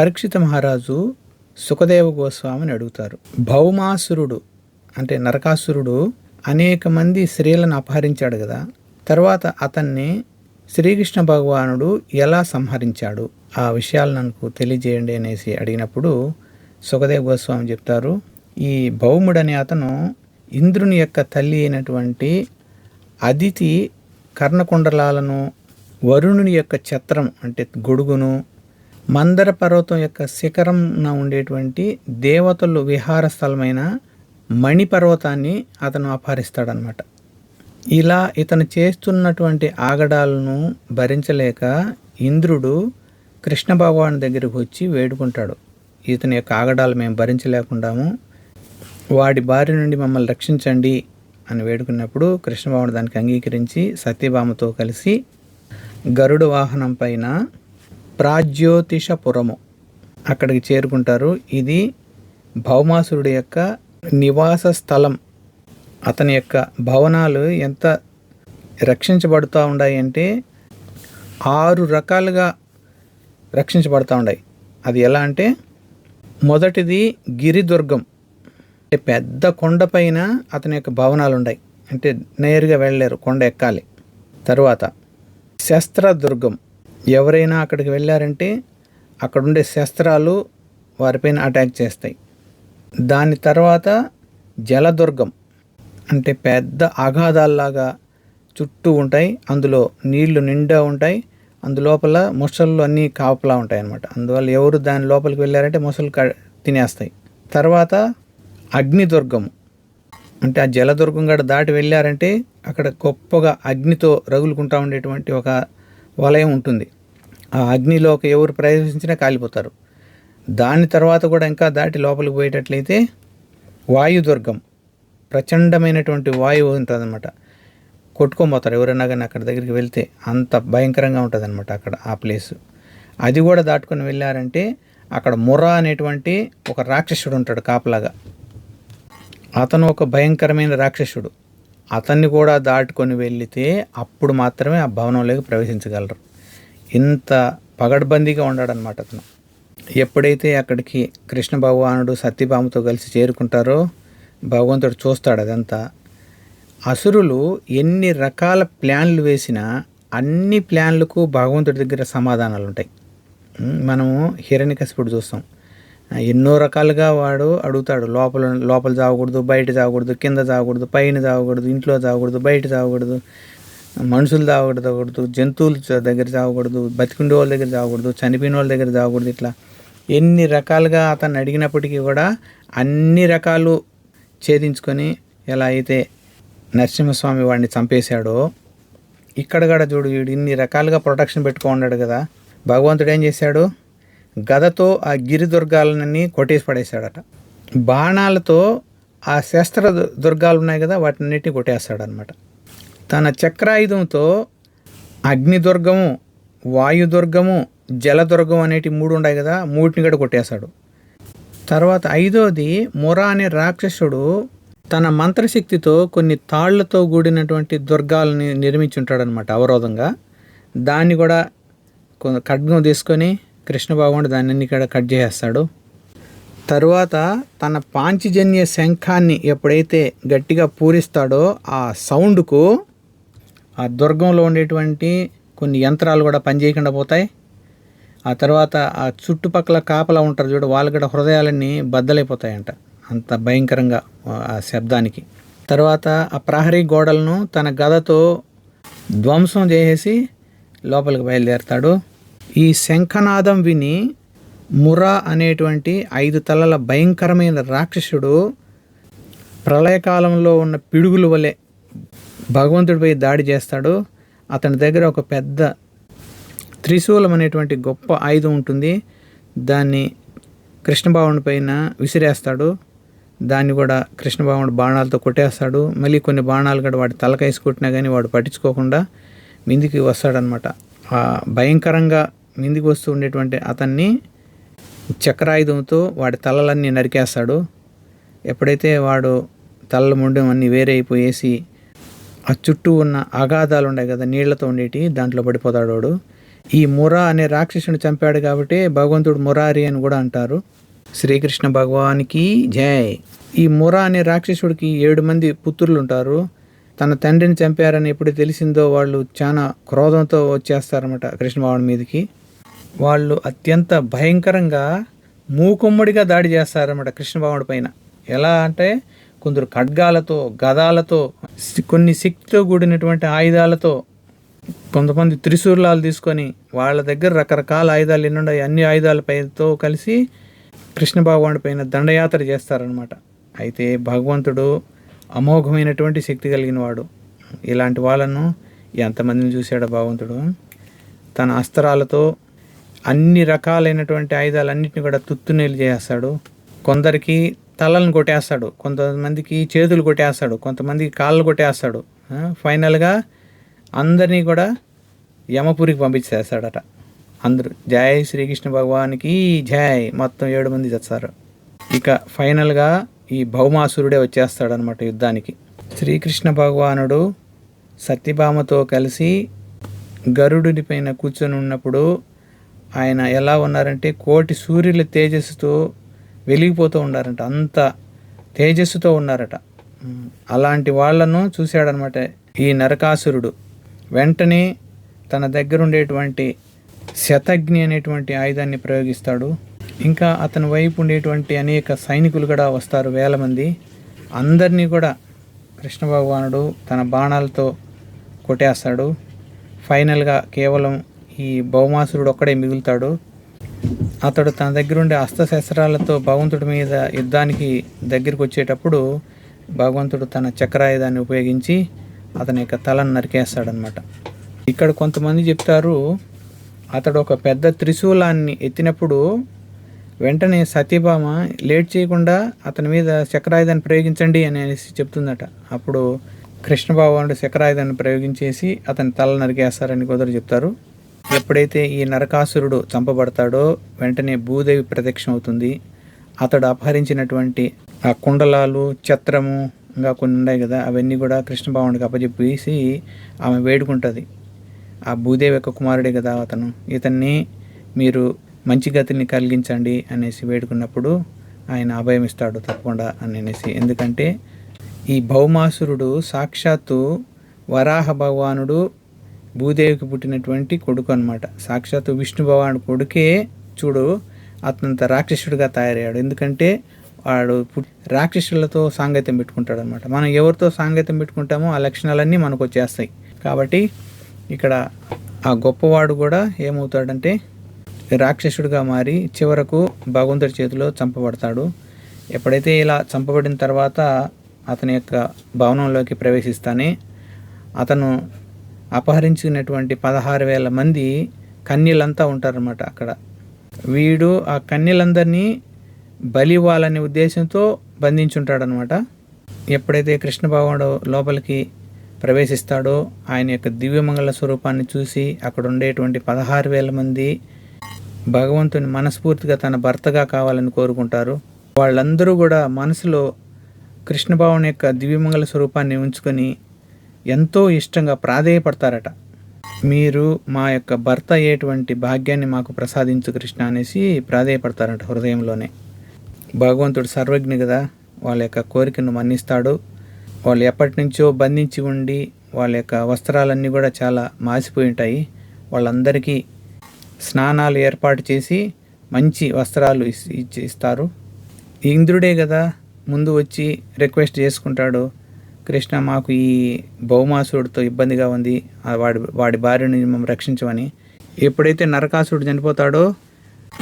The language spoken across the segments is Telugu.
పరీక్షిత మహారాజు సుఖదేవ గోస్వామిని అడుగుతారు. భౌమాసురుడు అంటే నరకాసురుడు అనేక మంది స్త్రీలను అపహరించాడు కదా. తర్వాత అతన్ని శ్రీకృష్ణ భగవానుడు ఎలా సంహరించాడు? ఆ విషయాలు నాకు తెలియజేయండి అనేసి అడిగినప్పుడు సుఖదేవ్ గోస్వామి చెప్తారు. ఈ భౌముడనే అతను ఇంద్రుని యొక్క తల్లి అయినటువంటి అదితి కర్ణకుండలాలను వరుణుని యొక్క ఛత్రం అంటే గొడుగును మందర పర్వతం యొక్క శిఖరంన ఉండేటువంటి దేవతలు విహార స్థలమైన మణిపర్వతాన్ని అతను అపహరిస్తాడనమాట ఇలా ఇతను చేస్తున్నటువంటి ఆగడాలను భరించలేక ఇంద్రుడు కృష్ణ భగవాన్ దగ్గరికి వచ్చి వేడుకుంటాడు. ఇతని యొక్క ఆగడాలు మేము భరించలేకుండాము వాడి భార్య నుండి మమ్మల్ని రక్షించండి అని వేడుకున్నప్పుడు కృష్ణ దానికి అంగీకరించి సత్యభామతో కలిసి గరుడు వాహనం పైన ప్రాజ్యోతిషపురము. అక్కడికి చేరుకుంటారు. ఇది భౌమాసురుడి యొక్క నివాస స్థలం అతని యొక్క భవనాలు ఎంత రక్షించబడుతూ ఉన్నాయి అంటే ఆరు రకాలుగా రక్షించబడుతూ ఉన్నాయి అది ఎలా అంటే మొదటిది గిరిదుర్గం. అంటే పెద్ద కొండపైన అతని యొక్క భవనాలు ఉన్నాయి అంటే నేరుగా వెళ్ళలేరు కొండ ఎక్కాలి. తరువాత శస్త్రదుర్గం. ఎవరైనా అక్కడికి వెళ్ళారంటే అక్కడుండే శస్త్రాలు వారిపైన అటాక్ చేస్తాయి. దాని తర్వాత జలదుర్గం అంటే పెద్ద అగాధాల్లాగా చుట్టూ ఉంటాయి. అందులో నీళ్ళు నిండా ఉంటాయి. అందులోపల మొసళ్ళు అన్నీ కాపలా ఉంటాయి అన్నమాట అందువల్ల ఎవరు దాని లోపలికి వెళ్ళారంటే ముసలు క- తినేస్తాయి. తర్వాత అగ్నిదుర్గం అంటే ఆ జలదుర్గం గడ దాటి వెళ్ళారంటే అక్కడ గొప్పగా అగ్నితో రగులుకుంటా ఉండేటువంటి ఒక వలయం ఉంటుంది. ఆ అగ్నిలోకి ఎవరు ప్రవేశించినా కాలిపోతారు. దాని తర్వాత కూడా ఇంకా దాటి లోపలికి పోయేటట్లయితే వాయుదుర్గం ప్రచండమైనటువంటి వాయువు ఉంటుంది అనమాట కొట్టుకోబోతారు. ఎవరైనా కానీ అక్కడ దగ్గరికి వెళ్తే అంత భయంకరంగా ఉంటుంది అనమాట అక్కడ ఆ ప్లేస్. అది కూడా దాటుకొని వెళ్ళారంటే అక్కడ ముర్రా అనేటువంటి ఒక రాక్షసుడు ఉంటాడు కాపలాగా. అతను ఒక భయంకరమైన రాక్షసుడు. అతన్ని కూడా దాటుకొని వెళితే అప్పుడు మాత్రమే ఆ భవనంలోకి ప్రవేశించగలరు. ఇంత పగడ్బందీగా ఉన్నాడనమాట అతను. ఎప్పుడైతే అక్కడికి కృష్ణ భగవానుడు సత్యభామతో కలిసి చేరుకుంటారో భగవంతుడు చూస్తాడు అదంతా. అసురులు ఎన్ని రకాల ప్లాన్లు వేసినా అన్ని ప్లాన్లకు భగవంతుడి దగ్గర సమాధానాలు ఉంటాయి మనము హిరణ్యకశిపుడు చూస్తాం. ఎన్నో రకాలుగా వాడు అడుగుతాడు. లోపల లోపల చావకూడదు బయట చావకూడదు కింద చావకూడదు పైన చావకూడదు ఇంట్లో చావకూడదు బయట చావకూడదు మనుషులు చావకూడదు జంతువుల దగ్గర చావకూడదు బతికుండే వాళ్ళ దగ్గర చావకూడదు చనిపోయిన వాళ్ళ దగ్గర చావకూడదు ఇట్లా ఎన్ని రకాలుగా అతను అడిగినప్పటికీ కూడా అన్ని రకాలు ఛేదించుకొని ఎలా అయితే నరసింహస్వామి వాడిని చంపేశాడో ఇక్కడ కూడా చూడు వీడు ఇన్ని రకాలుగా ప్రొటెక్షన్ పెట్టుకో ఉన్నాడు కదా. భగవంతుడు ఏం చేశాడు? గదతో ఆ గిరి దుర్గాలన్నీ కొట్టేసి పడేశాడట బాణాలతో ఆ శస్త్ర దుర్గాలు ఉన్నాయి కదా వాటిన్నిటిని కొట్టేస్తాడనమాట తన చక్రాయుధంతో అగ్నిదుర్గము వాయుదుర్గము జలదుర్గం అనేటి మూడు ఉన్నాయి కదా మూటిని కూడా కొట్టేశాడు. తర్వాత ఐదోది మురా అనే రాక్షసుడు తన మంత్రశక్తితో కొన్ని తాళ్ళతో కూడినటువంటి దుర్గాలని నిర్మించి ఉంటాడనమాట అవరోధంగా. దాన్ని కూడా కొంత ఖడ్గం తీసుకొని కృష్ణ భగవానుడు దాన్ని అన్ని కూడా కట్ చేసేస్తాడు. తరువాత తన పాంచజన్య శంఖాన్ని ఎప్పుడైతే గట్టిగా పూరిస్తాడో ఆ సౌండ్కు ఆ దుర్గంలో ఉండేటువంటి కొన్ని యంత్రాలు కూడా పనిచేయకుండా పోతాయి. ఆ తర్వాత ఆ చుట్టుపక్కల కాపలా ఉంటారు చూడు వాళ్ళు కూడా హృదయాలన్నీ బద్దలైపోతాయంట. అంత భయంకరంగా ఆ శబ్దానికి. తర్వాత ఆ ప్రహరీ గోడలను తన గదతో ధ్వంసం చేసేసి లోపలికి బయలుదేరతాడు. ఈ శంఖనాదం విని మురా అనేటువంటి ఐదు తలల భయంకరమైన రాక్షసుడు ప్రళయకాలంలో ఉన్న పిడుగుల వలె భగవంతుడిపై దాడి చేస్తాడు. అతని దగ్గర ఒక పెద్ద త్రిశూలం అనేటువంటి గొప్ప ఆయుధం ఉంటుంది. దాన్ని కృష్ణభావుని పైన విసిరేస్తాడు. దాన్ని కూడా కృష్ణభావుడు బాణాలతో కొట్టేస్తాడు. మళ్ళీ కొన్ని బాణాలు కూడా వాడి తలకేసి కొట్టినా కానీ వాడు పట్టించుకోకుండా మిందికి వస్తాడనమాట భయంకరంగా నిందికి వస్తూ ఉండేటువంటి అతన్ని చక్రాయుధంతో వాడి తలలన్నీ నరికేస్తాడు. ఎప్పుడైతే వాడు తలల ముండం అన్నీ వేరే అయిపోయేసి ఆ చుట్టూ ఉన్న అగాధాలు ఉన్నాయి కదా నీళ్ళతో ఉండేటి దాంట్లో పడిపోతాడు వాడు. ఈ మురా అనే రాక్షసుని చంపాడు కాబట్టి భగవంతుడు మురారి అని కూడా అంటారు. శ్రీకృష్ణ భగవానికి జై. ఈ మురా అనే రాక్షసుడికి ఏడు మంది పుత్రులు ఉంటారు. తన తండ్రిని చంపారని ఎప్పుడు తెలిసిందో వాళ్ళు చాలా క్రోధంతో వచ్చేస్తారన్నమాట కృష్ణ మీదకి. వాళ్ళు అత్యంత భయంకరంగా మూకుమ్మడిగా దాడి చేస్తారన్నమాట కృష్ణ పైన. ఎలా అంటే కొందరు ఖడ్గాలతో గదాలతో కొన్ని శక్తితో కూడినటువంటి ఆయుధాలతో కొంతమంది త్రిశూలాలు తీసుకొని వాళ్ళ దగ్గర రకరకాల ఆయుధాలు ఎన్ని ఉన్నాయి అన్ని ఆయుధాలపైతో కలిసి కృష్ణ భగవానుడి పైన దండయాత్ర చేస్తారనమాట అయితే భగవంతుడు అమోఘమైనటువంటి శక్తి కలిగిన వాడు. ఇలాంటి వాళ్ళను ఎంతమందిని చూశాడు భగవంతుడు? తన అస్త్రాలతో అన్ని రకాలైనటువంటి ఆయుధాలన్నింటినీ కూడా తుత్తునీలు చేస్తాడు కొందరికి తలలను కొట్టేస్తాడు. కొంతమందికి చేతులు కొట్టేస్తాడు. కొంతమందికి కాళ్ళు కొట్టేస్తాడు. ఫైనల్గా అందరినీ కూడా యమపురికి పంపించేస్తాడట. అందరూ జై శ్రీకృష్ణ భగవానికి జై మొత్తం ఏడు మంది చస్తారు. ఇక ఫైనల్గా ఈ భౌమాసురుడే వచ్చేస్తాడనమాట యుద్ధానికి. శ్రీకృష్ణ భగవానుడు సత్యభామతో కలిసి గరుడుని పైన కూర్చొని ఉన్నప్పుడు ఆయన ఎలా ఉన్నారంటే కోటి సూర్యుల తేజస్సుతో వెలిగిపోతూ ఉన్నారంట. అంత తేజస్సుతో ఉన్నారట. అలాంటి వాళ్ళను చూశాడనమాట ఈ నరకాసురుడు. వెంటనే తన దగ్గర ఉండేటువంటి శతగ్ని అనేటువంటి ఆయుధాన్ని ప్రయోగిస్తాడు. ఇంకా అతని వైపు ఉండేటువంటి అనేక సైనికులు కూడా వస్తారు వేల మంది. అందరినీ కూడా కృష్ణ భగవానుడు తన బాణాలతో కొట్టేస్తాడు. ఫైనల్గా కేవలం ఈ భౌమాసురుడు ఒక్కడే మిగులుతాడు. అతడు తన దగ్గర ఉండే అస్త్రశస్త్రాలతో భగవంతుడి మీద యుద్ధానికి దగ్గరికి వచ్చేటప్పుడు భగవంతుడు తన చక్రాయుధాన్ని ఉపయోగించి అతని యొక్క తలను నరికేస్తాడనమాట ఇక్కడ కొంతమంది చెప్తారు అతడు ఒక పెద్ద త్రిశూలాన్ని ఎత్తినప్పుడు వెంటనే సత్యభామ లేట్ చేయకుండా అతని మీద చక్రాయుధాన్ని ప్రయోగించండి అనేసి చెప్తుందట. అప్పుడు కృష్ణ భగవానుడు చక్రాయుధాన్ని ప్రయోగించేసి అతని తల నరికేస్తారని కుదరు చెప్తారు. ఎప్పుడైతే ఈ నరకాసురుడు చంపబడతాడో వెంటనే భూదేవి ప్రత్యక్షం అవుతుంది అతడు అపహరించినటువంటి ఆ కుండలాలు ఛత్రము ఇంకా కొన్ని ఉన్నాయి కదా అవన్నీ కూడా కృష్ణ భగవానుడికి అప్పచెప్పేసి ఆమె వేడుకుంటుంది. ఆ భూదేవి యొక్క కుమారుడే కదా అతను. ఇతన్ని మీరు మంచి గతిని కలిగించండి అనేసి వేడుకున్నప్పుడు ఆయన అభయం ఇస్తాడు తప్పకుండా అని అనేసి. ఎందుకంటే ఈ భౌమాసురుడు సాక్షాత్తు వరాహ భగవానుడు భూదేవికి పుట్టినటువంటి కొడుకు అనమాట సాక్షాత్తు విష్ణు భగవానుడు కొడుకే చూడు అతనంత రాక్షసుడిగా తయారయ్యాడు. ఎందుకంటే వాడు రాక్షసులతో సాంగత్యం పెట్టుకుంటాడు అనమాట మనం ఎవరితో సాంగత్యం పెట్టుకుంటామో ఆ లక్షణాలన్నీ మనకు వచ్చేస్తాయి. కాబట్టి ఇక్కడ ఆ గొప్పవాడు కూడా ఏమవుతాడంటే రాక్షసుడిగా మారి చివరకు భగవంతుడి చేతిలో చంపబడతాడు. ఎప్పుడైతే ఇలా చంపబడిన తర్వాత అతని యొక్క భవనంలోకి ప్రవేశిస్తానే అతను అపహరించినటువంటి పదహారు వేల మంది కన్యలంతా ఉంటారన్నమాట అక్కడ. వీడు ఆ కన్యలందరినీ బలి ఇవ్వాలనే ఉద్దేశంతో బంధించుంటాడనమాట ఎప్పుడైతే కృష్ణ భగవానుడు లోపలికి ప్రవేశిస్తాడో ఆయన యొక్క దివ్యమంగళ స్వరూపాన్ని చూసి అక్కడ ఉండేటువంటి పదహారు వేల మంది భగవంతుని మనస్ఫూర్తిగా తన భర్తగా కావాలని కోరుకుంటారు. వాళ్ళందరూ కూడా మనసులో కృష్ణ యొక్క దివ్యమంగళ స్వరూపాన్ని ఉంచుకొని ఎంతో ఇష్టంగా ప్రాధేయపడతారట. మీరు మా యొక్క భర్త అయ్యేటువంటి భాగ్యాన్ని మాకు ప్రసాదించు కృష్ణ అనేసి ప్రాధేయపడతారట హృదయంలోనే. భగవంతుడు సర్వజ్ఞ కదా వాళ్ళ యొక్క కోరికను మన్నిస్తాడు. వాళ్ళు ఎప్పటి నుంచో బంధించి ఉండి వాళ్ళ యొక్క వస్త్రాలన్నీ కూడా చాలా మాసిపోయి ఉంటాయి. వాళ్ళందరికీ స్నానాలు ఏర్పాటు చేసి మంచి వస్త్రాలు ఇస్- ఇచ్చి ఇస్తారు. ఇంద్రుడే కదా ముందు వచ్చి రిక్వెస్ట్ చేసుకుంటాడు. కృష్ణ మాకు ఈ భౌమాసురుడితో ఇబ్బందిగా ఉంది. వాడి వాడి భార్యని మేము రక్షించమని. ఎప్పుడైతే నరకాసురుడు చనిపోతాడో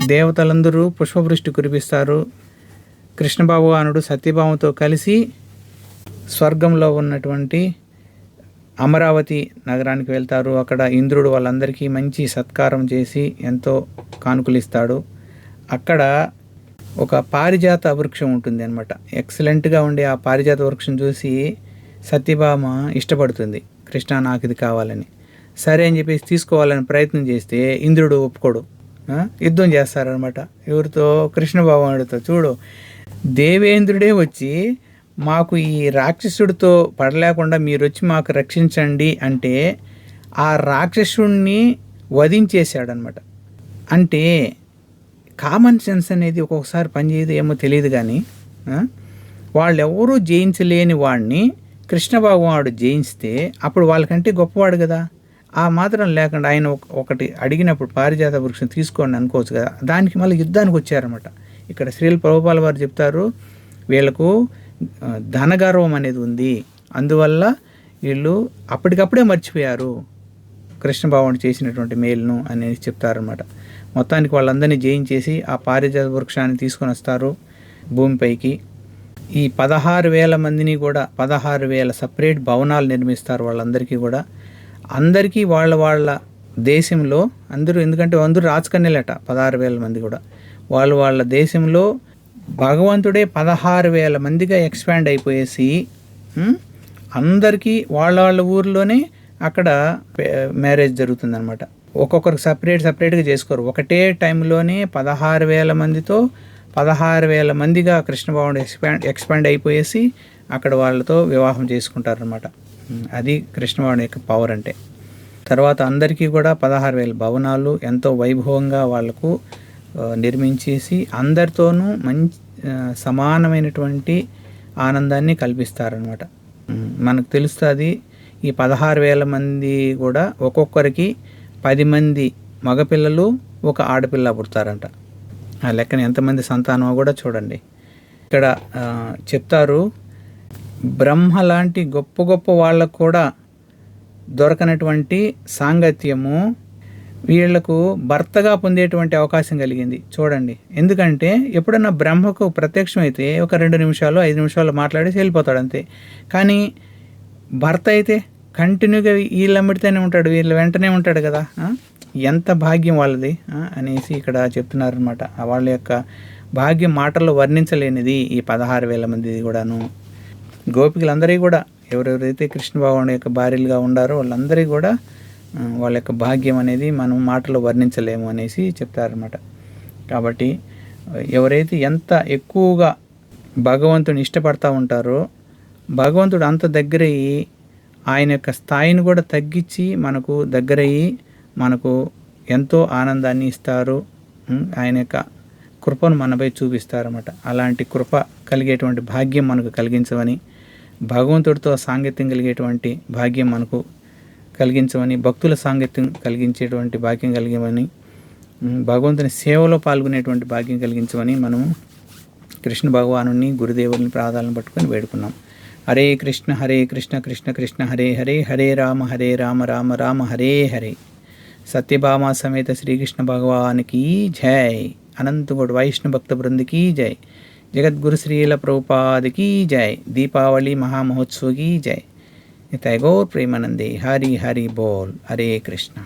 దేవతలందరూ పుష్పవృష్టి కురిపిస్తారు. కృష్ణ సత్యభామతో కలిసి స్వర్గంలో ఉన్నటువంటి అమరావతి నగరానికి వెళ్తారు. అక్కడ ఇంద్రుడు వాళ్ళందరికీ మంచి సత్కారం చేసి ఎంతో కానుకలిస్తాడు. అక్కడ ఒక పారిజాత వృక్షం ఉంటుంది అనమాట ఎక్సలెంట్గా ఉండే ఆ పారిజాత వృక్షం చూసి సత్యభామ ఇష్టపడుతుంది. కృష్ణ నాకు ఇది కావాలని. సరే అని చెప్పేసి తీసుకోవాలని ప్రయత్నం చేస్తే ఇంద్రుడు ఒప్పుకోడు. యుద్ధం చేస్తారనమాట ఎవరితో? కృష్ణభగవానుడితో చూడు దేవేంద్రుడే వచ్చి మాకు ఈ రాక్షసుడితో పడలేకుండా మీరు వచ్చి మాకు రక్షించండి అంటే ఆ రాక్షసుడిని వధించేశాడనమాట అంటే కామన్ సెన్స్ అనేది ఒక్కొక్కసారి పనిచేయదు ఏమో తెలియదు కానీ వాళ్ళెవరూ జయించలేని వాడిని కృష్ణ భగవానుడు జయిస్తే అప్పుడు వాళ్ళకంటే గొప్పవాడు కదా. ఆ మాత్రం లేకుండా ఆయన ఒక- ఒకటి అడిగినప్పుడు పారిజాత వృక్షం తీసుకోండి అనుకోవచ్చు కదా. దానికి మళ్ళీ యుద్ధానికి వచ్చారనమాట ఇక్కడ శ్రీల ప్రభుపాల వారు చెప్తారు వీళ్ళకు ధనగర్వం అనేది ఉంది. అందువల్ల వీళ్ళు అప్పటికప్పుడే మర్చిపోయారు. కృష్ణ చేసినటువంటి మేలును అనేది చెప్తారనమాట మొత్తానికి వాళ్ళందరినీ జయించేసి ఆ పారిజాత వృక్షాన్ని తీసుకొని వస్తారు భూమిపైకి. ఈ పదహారు వేల మందిని కూడా పదహారు వేల సపరేట్ భవనాలు నిర్మిస్తారు వాళ్ళందరికీ కూడా. అందరికీ వాళ్ళ వాళ్ళ దేశంలో అందరూ ఎందుకంటే అందరూ రాజకన్యలట పదహారు వేల మంది కూడా. వాళ్ళు వాళ్ళ దేశంలో భగవంతుడే పదహారు వేల మందిగా ఎక్స్పాండ్ అయిపోయేసి అందరికీ వాళ్ళ వాళ్ళ ఊర్లోనే అక్కడ మ్యారేజ్ జరుగుతుందన్నమాట. ఒక్కొక్కరికి సపరేట్ సపరేట్గా చేసుకోరు. ఒకటే టైంలోనే పదహారు వేల మందితో పదహారు వేల మందిగా కృష్ణభవన్ ఎక్స్పాండ్ ఎక్స్పాండ్ అయిపోయేసి అక్కడ వాళ్ళతో వివాహం చేసుకుంటారనమాట అది కృష్ణభవన్ యొక్క పవర్ అంటే. తర్వాత అందరికీ కూడా పదహారు వేల భవనాలు ఎంతో వైభవంగా వాళ్ళకు నిర్మించేసి అందరితోనూ మంచి సమానమైనటువంటి ఆనందాన్ని కల్పిస్తారనమాట మనకు తెలుస్తుంది ఈ పదహారు వేల మంది కూడా ఒక్కొక్కరికి పది మంది మగపిల్లలు ఒక ఆడపిల్ల పుడతారంట. ఆ లెక్కన ఎంతమంది సంతానమో కూడా చూడండి. ఇక్కడ చెప్తారు బ్రహ్మ లాంటి గొప్ప గొప్ప వాళ్ళకు కూడా దొరకనటువంటి సాంగత్యము వీళ్ళకు భర్తగా పొందేటువంటి అవకాశం కలిగింది. చూడండి. ఎందుకంటే ఎప్పుడన్నా బ్రహ్మకు ప్రత్యక్షమైతే ఒక రెండు నిమిషాలు ఐదు నిమిషాలు మాట్లాడేసి వెళ్ళిపోతాడు అంతే. కానీ భర్త అయితే కంటిన్యూగా వీళ్ళు అమ్మిడితేనే ఉంటాడు వీళ్ళు వెంటనే ఉంటాడు కదా ఎంత భాగ్యం వాళ్ళది అనేసి ఇక్కడ చెప్తున్నారనమాట వాళ్ళ యొక్క భాగ్యం మాటల్లో వర్ణించలేనిది ఈ పదహారు వేల మందిది కూడాను. గోపికలందరికీ కూడా ఎవరెవరైతే కృష్ణ భగవాన్ యొక్క భార్యలుగా ఉండారో వాళ్ళందరికీ కూడా వాళ్ళ యొక్క భాగ్యం అనేది మనం మాటలో వర్ణించలేము అనేసి చెప్తారనమాట కాబట్టి ఎవరైతే ఎంత ఎక్కువగా భగవంతుని ఇష్టపడతా ఉంటారో భగవంతుడు అంత దగ్గరయ్యి ఆయన యొక్క స్థాయిని కూడా తగ్గించి మనకు దగ్గరయ్యి మనకు ఎంతో ఆనందాన్ని ఇస్తారు. ఆయన యొక్క కృపను మనపై చూపిస్తారన్నమాట. అలాంటి కృప కలిగేటువంటి భాగ్యం మనకు కలిగించమని భగవంతుడితో సాంగత్యం కలిగేటువంటి భాగ్యం మనకు కలిగించమని భక్తుల సాంగత్యం కలిగించేటువంటి భాగ్యం కలిగమని భగవంతుని సేవలో పాల్గొనేటువంటి భాగ్యం కలిగించమని మనము కృష్ణ భగవాను గురుదేవుని ప్రాధాలను పట్టుకొని వేడుకున్నాం. హరే కృష్ణ హరే కృష్ణ కృష్ణ కృష్ణ హరే హరే హరే రామ హరే రామ రామ రామ హరే హరే. సత్యభామ సమేత శ్రీకృష్ణ భగవానికి జై. అనంతగోడు వైష్ణవ భక్త బృందకి జై. జగద్గురు శ్రీల ప్రభుపాదికి జై. దీపావళి మహామహోత్సవకి జై. తైగోర్ ప్రేమానందే. హరి హరి బోల్. హరే కృష్ణ.